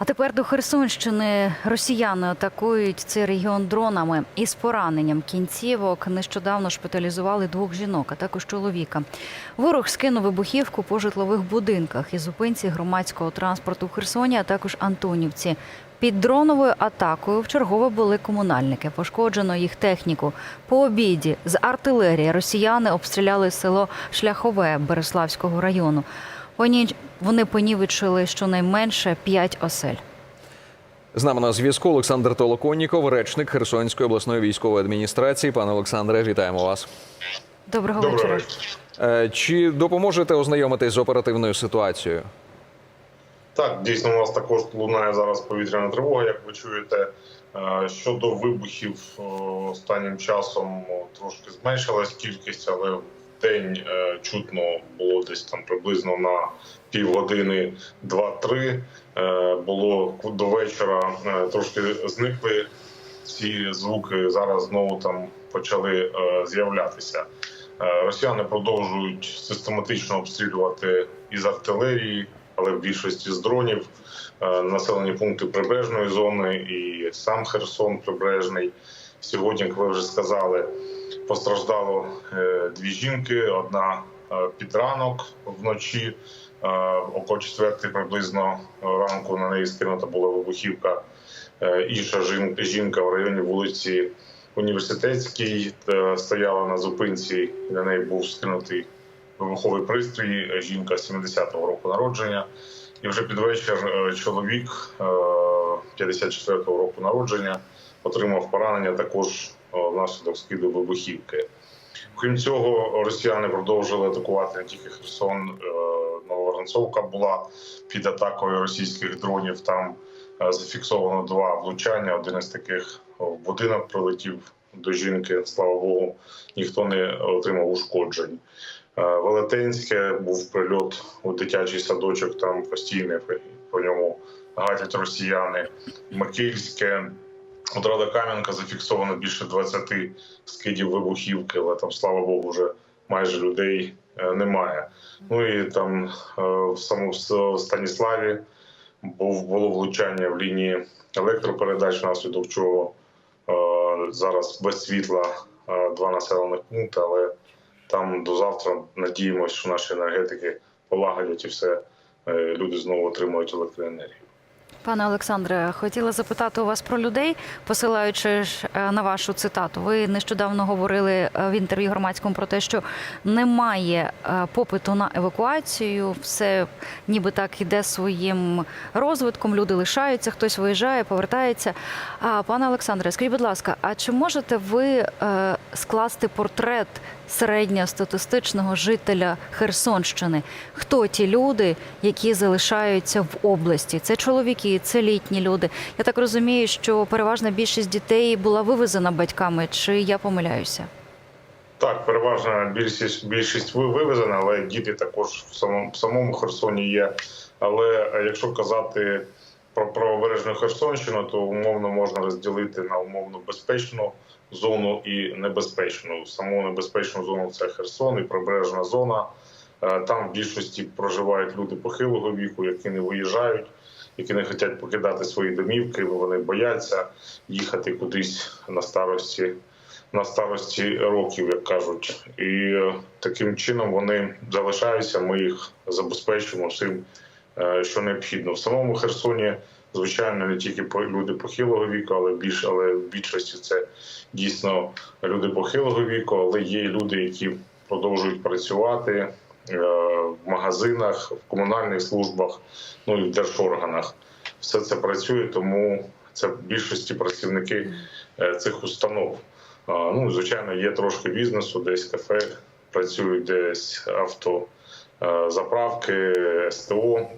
А тепер до Херсонщини росіяни атакують цей регіон дронами із пораненням кінцівок. Нещодавно шпиталізували двох жінок, а також чоловіка. Ворог скинув вибухівку по житлових будинках і зупинці громадського транспорту в Херсоні, а також Антонівці. Під дроновою атакою вчергове були комунальники. Пошкоджено їх техніку. По обіді з артилерії росіяни обстріляли село Шляхове Береславського району. Вони, вони понівечили щонайменше п'ять осель. З нами на зв'язку Олександр Толоконніков, речник Херсонської обласної військової адміністрації. Пане Олександре, вітаємо вас. Доброго, Доброго вечора. вечора. Е, Чи допоможете ознайомитись з оперативною ситуацією? Так, дійсно, у нас також лунає зараз повітряна тривога, як ви чуєте. Е, Щодо вибухів е, останнім часом трошки зменшилась кількість, але день е, чутно було десь там приблизно на півгодини 2-3. Е, Було до вечора е, трошки зникли ці звуки. Зараз знову там почали з'являтися. Росіяни продовжують систематично обстрілювати із артилерії, але в більшості з дронів населені пункти прибережної зони і сам Херсон прибережний. Сьогодні, як ви вже сказали, постраждало е, дві жінки. Одна е, під ранок вночі, е, около четвертої приблизно ранку на неї скинута була вибухівка. Інша жінка в районі вулиці Університетській стояла на зупинці, на неї був скинутий вибуховий пристрій. Жінка 70-го року народження. І вже під вечір чоловік е, 54-го року народження отримав поранення також внаслідок скиду вибухівки. Крім цього, росіяни продовжили атакувати не тільки Херсон. е, Нововоронцовка була під атакою російських дронів. Там е, зафіксовано два влучання. Один із таких в будинок прилетів до жінки. Слава Богу, ніхто не отримав ушкоджень. Е, Велетенське був прильот у дитячий садочок. Там постійно по ньому гатять росіяни. Макільське. От Рада Кам'янка зафіксовано більше 20 скидів вибухівки, але там, слава Богу, вже майже людей е, немає. Ну і там е, в самому Станіславі було влучання в лінії електропередач, внаслідок чого е, зараз без світла два населених пункти, але там до завтра надіємося, що наші енергетики полагодять і все. Люди знову отримують електроенергію. Пане Олександре, хотіла запитати у вас про людей, посилаючи е, на вашу цитату. Ви нещодавно говорили е, в інтерв'ю громадському про те, що немає е, попиту на евакуацію, все ніби так іде своїм розвитком. Люди лишаються, хтось виїжджає, повертається. А пане Олександре, скажіть, будь ласка, а чи можете ви скласти портрет середньостатистичного жителя Херсонщини? Хто ті люди, які залишаються в області? Це чоловіки, це літні люди. Я так розумію, що переважна більшість дітей була вивезена батьками. Чи я помиляюся? Так, переважна більшість більшість ви- вивезена, але діти також в самому, в самому Херсоні є. Але е, якщо казати про правобережну Херсонщину, то умовно можна розділити на умовно безпечну зону і небезпечну. Саму небезпечну зону це Херсон і прибережна зона. Е, Там в більшості проживають люди похилого віку, які не виїжджають, які не хочуть покидати свої домівки. Вони бояться їхати кудись на старості на старості років, як кажуть, і е, таким чином вони залишаються. Ми їх забезпечуємо всім, е, що необхідно. В самому Херсоні, звичайно, не тільки люди похилого віку, але більш але в більшості це дійсно люди похилого віку, але є люди, які продовжують працювати е, в магазинах, в комунальних службах, ну і в держорганах. Все це працює, тому це в більшості працівники е, цих установ. Ну, звичайно, є трошки бізнесу, десь кафе працюють, десь авто, е, СТО.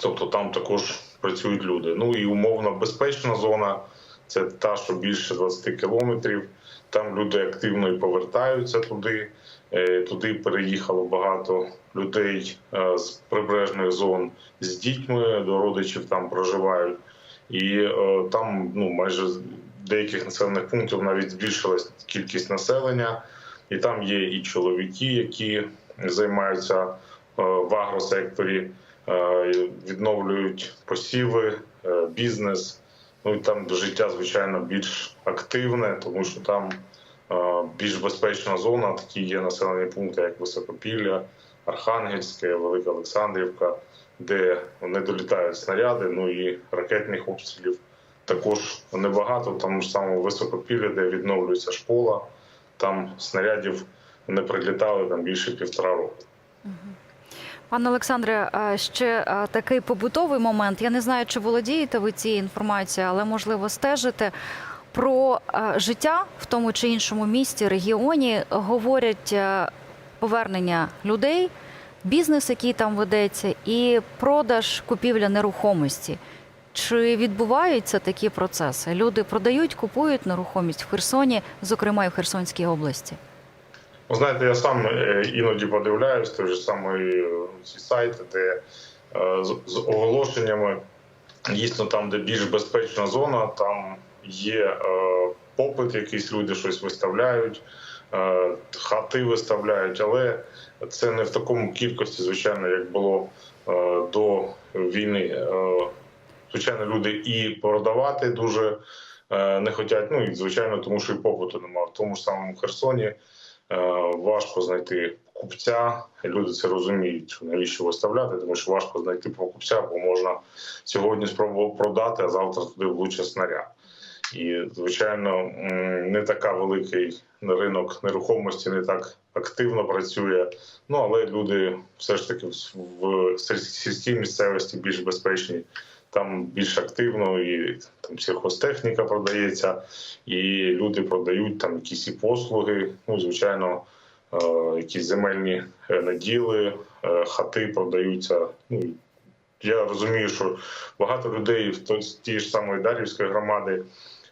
Тобто там також працюють люди. Ну і умовно безпечна зона це та, що більше 20 кілометрів. Там люди активно і повертаються туди. Е, Туди переїхало багато людей е, з прибережних зон з дітьми, до родичів там проживають. І е, там ну майже деяких населених пунктів навіть збільшилась кількість населення, і там є і чоловіки, які займаються в агросекторі, відновлюють посіви, е, бізнес. Ну і там життя, звичайно, більш активне, тому що там е, більш безпечна зона. Такі є населені пункти, як Високопілля, Архангельське, Велика Олександрівка, де не долітають снаряди. Ну і ракетних обстрілів також небагато. Тому ж самому Високопілля, де відновлюється школа, там снарядів не прилітали там більше півтора року. Пане Олександре, ще такий побутовий момент. Я не знаю, чи володієте ви цією інформацією, але можливо стежите. Про життя в тому чи іншому місті, регіоні говорять повернення людей, бізнес, який там ведеться, і продаж купівля нерухомості. Чи відбуваються такі процеси? Люди продають, купують нерухомість в Херсоні, зокрема і в Херсонській області. Ви знаєте, я сам е, іноді подивляюсь той же самий е, ці сайти, де е, з, оголошеннями дійсно там, де більш безпечна зона, там є попит, якийсь люди щось виставляють, хати виставляють, але це не в такому кількості, звичайно, як було до війни. Звичайно, люди і продавати дуже не хочуть. Ну і звичайно, тому що і попиту немає. В тому ж самому Херсоні важко знайти купця. Люди це розуміють, навіщо виставляти, тому що важко знайти покупця, бо можна сьогодні спробувати продати, а завтра туди влучить снаряд. І, звичайно, не така великий ринок нерухомості не так активно працює. Ну але люди все ж таки в сільській місцевості більш безпечні там більш активно і там сільхозтехніка продається, і люди продають там якісь і послуги. Ну, звичайно, е, якісь земельні е, наділи, е, хати продаються. Ну я розумію, що багато людей в тієї ж самої Дар'ївської громади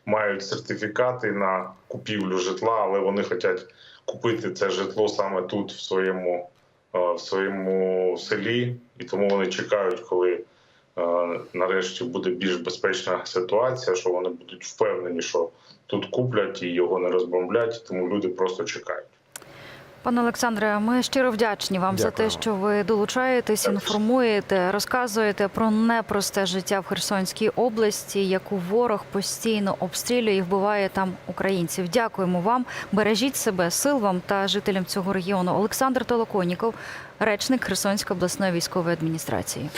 мають сертифікати на купівлю житла, але вони хочуть купити це житло саме тут, в своєму, в своєму селі, і тому вони чекають, коли нарешті буде більш безпечна ситуація, що вони будуть впевнені, що тут куплять і його не розбомблять, тому люди просто чекають. Пане Олександре, ми щиро вдячні вам за те, що ви долучаєтесь, інформуєте, розказуєте про непросте життя в Херсонській області, яку ворог постійно обстрілює і вбиває там українців. Дякуємо вам. Бережіть себе, сил вам та жителям цього регіону. Олександр Толоконіков, речник Херсонської обласної військової адміністрації.